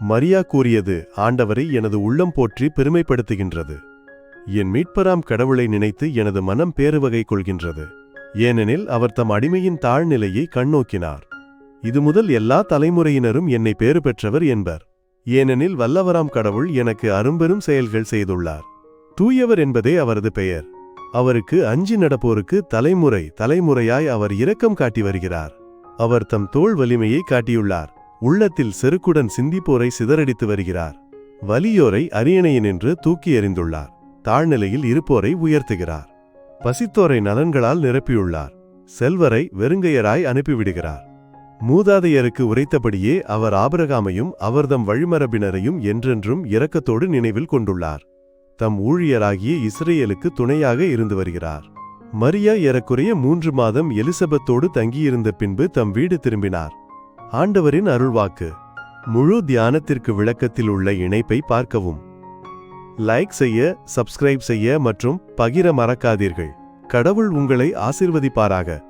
மரியா கூறியது ஆண்டவரை எனது உள்ளம் போற்றி பெருமைப்படுத்துகின்றது. என் மீட்பராம் கடவுளை நினைத்து எனது மனம் பேருவகை கொள்கின்றது. ஏனெனில் அவர் தம் அடிமையின் தாழ்நிலையை கண்ணோக்கினார். இது முதல் எல்லா தலைமுறையினரும் என்னை பேறு பெற்றவர் என்பர். ஏனெனில் வல்லவராம் கடவுள் எனக்கு அரும்பெரும் செயல்கள் செய்துள்ளார். தூயவர் என்பதே அவரது பெயர். அவருக்கு அஞ்சி நடப்போருக்கு தலைமுறை தலைமுறையாய் அவர் இரக்கம் காட்டி வருகிறார். அவர் தம் தோள் வலிமையை காட்டியுள்ளார். உள்ளத்தில் செருக்குடன் சிந்திப்போரை சிதறடித்து வருகிறார். வலியோரை அரியணையினின்று தூக்கி எறிந்துள்ளார். தாழ்நிலையில் இருப்போரை உயர்த்துகிறார். பசித்தோரை நலன்களால் நிரப்பியுள்ளார். செல்வரை வெறுங்கையராய் அனுப்பிவிடுகிறார். மூதாதையருக்கு உரைத்தபடியே அவர் ஆபரகாமையும் அவர்தம் வழிமரபினரையும் என்றென்றும் இரக்கத்தோடு நினைவில் கொண்டுள்ளார். தம் ஊழியராகிய இஸ்ரேலுக்கு துணையாக இருந்து வருகிறார். மரியா ஏறக்குறைய மூன்று மாதம் எலிசபெத்தோடு தங்கியிருந்த பின்பு தம் வீடு திரும்பினார். ஆண்டவரின் அருள்வாக்கு. முழு தியானத்திற்கு விளக்கத்தில் உள்ள இணைப்பை பார்க்கவும். லைக் செய்ய சப்ஸ்கிரைப் செய்ய மற்றும் பகிர மறக்காதீர்கள். கடவுள் உங்களை ஆசிர்வதிப்பாராக.